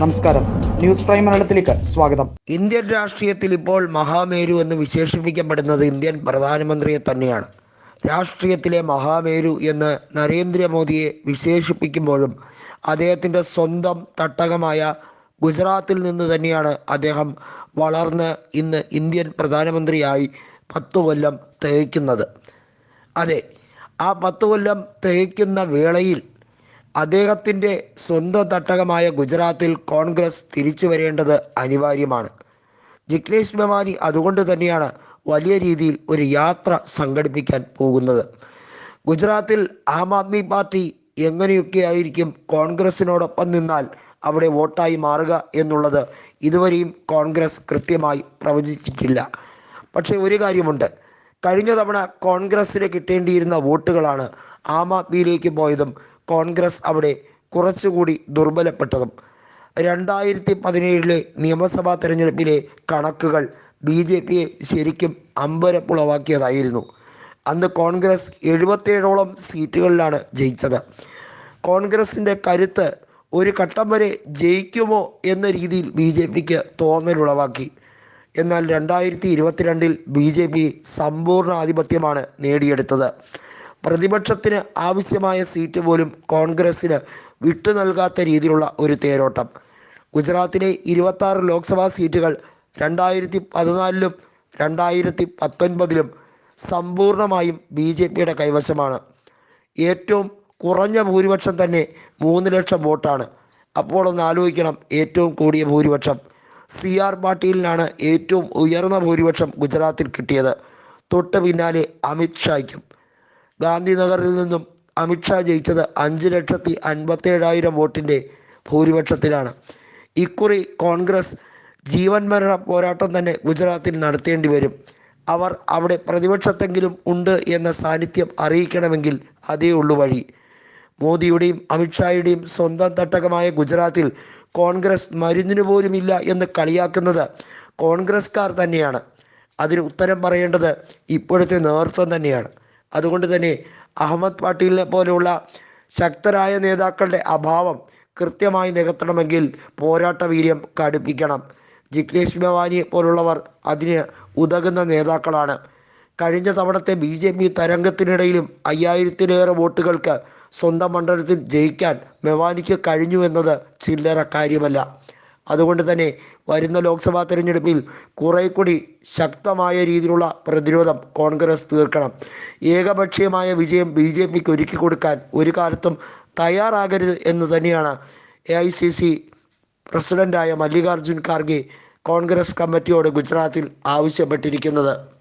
നമസ്കാരം. News prime മലയാളത്തിലേക്ക് സ്വാഗതം. ഇന്ത്യൻ രാഷ്ട്രീയത്തിൽ ഇപ്പോൾ മഹാമേരു എന്ന് വിശേഷിപ്പിക്കപ്പെടുന്നത് ഇന്ത്യൻ പ്രധാനമന്ത്രിയെ തന്നെയാണ്. രാഷ്ട്രീയത്തിലെ മഹാമേരു എന്ന് നരേന്ദ്രമോദിയെ വിശേഷിപ്പിക്കുമ്പോഴും അദ്ദേഹത്തിന്റെ സ്വന്തം തട്ടകമായ ഗുജറാത്തിൽ നിന്ന് തന്നെയാണ് അദ്ദേഹം വളർന്ന് ഇന്ന് ഇന്ത്യൻ പ്രധാനമന്ത്രിയായി പത്തു കൊല്ലം തികയ്ക്കുന്നത് അതെ ആ പത്തു കൊല്ലം തികയ്ക്കുന്ന വേളയിൽ അദ്ദേഹത്തിന്റെ സ്വന്തം തട്ടകമായ ഗുജറാത്തിൽ കോൺഗ്രസ് തിരിച്ചു വരേണ്ടത് അനിവാര്യമാണ്. ജിഗ്നേഷ് മെവാനി അതുകൊണ്ട് തന്നെയാണ് വലിയ രീതിയിൽ ഒരു യാത്ര സംഘടിപ്പിക്കാൻ പോകുന്നത്. ഗുജറാത്തിൽ ആം ആദ്മി പാർട്ടി എങ്ങനെയൊക്കെ ആയിരിക്കും കോൺഗ്രസിനോടൊപ്പം നിന്നാൽ അവിടെ വോട്ടായി മാറുക എന്നുള്ളത് ഇതുവരെയും കോൺഗ്രസ് കൃത്യമായി പ്രവചിച്ചിട്ടില്ല. പക്ഷേ ഒരു കാര്യമുണ്ട്. കഴിഞ്ഞ തവണ കോൺഗ്രസ്സിന് കിട്ടേണ്ടിയിരുന്ന വോട്ടുകളാണ് ആം ആദ്മിയിലേക്ക് പോയതും കോൺഗ്രസ് അവിടെ കുറച്ചുകൂടി ദുർബലപ്പെട്ടതും. രണ്ടായിരത്തി പതിനേഴിലെ നിയമസഭാ തെരഞ്ഞെടുപ്പിലെ കണക്കുകൾ ബി ജെ പിയെ ശരിക്കും അമ്പരപ്പുളവാക്കിയതായിരുന്നു. അന്ന് കോൺഗ്രസ് എഴുപത്തേഴോളം സീറ്റുകളിലാണ് ജയിച്ചത്. കോൺഗ്രസിന്റെ കരുത്ത് ഒരു ഘട്ടം വരെ ജയിക്കുമോ എന്ന രീതിയിൽ ബി ജെ പിക്ക് തോന്നലുളവാക്കി. എന്നാൽ രണ്ടായിരത്തി ഇരുപത്തിരണ്ടിൽ ബി ജെ പി സമ്പൂർണ ആധിപത്യമാണ് നേടിയെടുത്തത്. പ്രതിപക്ഷത്തിന് ആവശ്യമായ സീറ്റ് പോലും കോൺഗ്രസ്സിന് വിട്ടു നൽകാത്ത രീതിയിലുള്ള ഒരു തേരോട്ടം. ഗുജറാത്തിലെ ഇരുപത്താറ് ലോക്സഭാ സീറ്റുകൾ രണ്ടായിരത്തി പതിനാലിലും രണ്ടായിരത്തി പത്തൊൻപതിലും സമ്പൂർണമായും ബി ജെ പിയുടെ കൈവശമാണ്. ഏറ്റവും കുറഞ്ഞ ഭൂരിപക്ഷം തന്നെ മൂന്ന് ലക്ഷം വോട്ടാണ്. അപ്പോൾ ഒന്ന് ആലോചിക്കണം ഏറ്റവും കൂടിയ ഭൂരിപക്ഷം. സി ആർ പാട്ടീലിനാണ് ഏറ്റവും ഉയർന്ന ഭൂരിപക്ഷം ഗുജറാത്തിൽ കിട്ടിയത്. തൊട്ട് പിന്നാലെ അമിത് ഷായ്ക്കും. ഗാന്ധിനഗറിൽ നിന്നും അമിത്ഷാ ജയിച്ചത് അഞ്ച് ലക്ഷത്തി അൻപത്തേഴായിരം വോട്ടിന്റെ ഭൂരിപക്ഷത്തിലാണ്. ഇക്കുറി കോൺഗ്രസ് ജീവൻ മരണ പോരാട്ടം തന്നെ ഗുജറാത്തിൽ നടത്തേണ്ടി വരും. അവർ അവിടെ പ്രതിപക്ഷത്തെങ്കിലും ഉണ്ട് എന്ന സാന്നിധ്യം അറിയിക്കണമെങ്കിൽ അതേ ഉള്ളു വഴി. മോദിയുടെയും അമിത്ഷായുടെയും സ്വന്തം തട്ടകമായ ഗുജറാത്തിൽ കോൺഗ്രസ് മരുന്നിന് പോലുമില്ല എന്ന് കളിയാക്കുന്നത് കോൺഗ്രസ്കാർ തന്നെയാണ്. അതിന് ഉത്തരം പറയേണ്ടത് ഇപ്പോഴത്തെ നേതൃത്വം തന്നെയാണ്. അതുകൊണ്ട് തന്നെ അഹമ്മദ് പാട്ടീലിനെ പോലെയുള്ള ശക്തരായ നേതാക്കളുടെ അഭാവം കൃത്യമായി നികത്തണമെങ്കിൽ പോരാട്ട വീര്യം കടുപ്പിക്കണം. ജിഗ്നേഷ് ഭവാനിയെ പോലുള്ളവർ അതിന് ഉതകുന്ന നേതാക്കളാണ്. കഴിഞ്ഞ തവണത്തെ ബി ജെ പി തരംഗത്തിനിടയിലും അയ്യായിരത്തിലേറെ വോട്ടുകൾക്ക് സ്വന്തം മണ്ഡലത്തിൽ ജയിക്കാൻ മെവാനിക്ക് കഴിഞ്ഞു എന്നത് ചില്ലറ കാര്യമല്ല. അതുകൊണ്ട് തന്നെ വരുന്ന ലോക്സഭാ തെരഞ്ഞെടുപ്പിൽ കുറെ കൂടി ശക്തമായ രീതിയിലുള്ള പ്രതിരോധം കോൺഗ്രസ് തീർക്കണം. ഏകപക്ഷീയമായ വിജയം ബി ജെ പിക്ക് ഒരുക്കി കൊടുക്കാൻ ഒരു കാലത്തും തയ്യാറാകരുത് എന്ന് തന്നെയാണ് എ ഐ സി സി പ്രസിഡന്റായ മല്ലികാർജുൻ ഖാർഗെ കോൺഗ്രസ് കമ്മിറ്റിയോട് ഗുജറാത്തിൽ ആവശ്യപ്പെട്ടിരിക്കുന്നത്.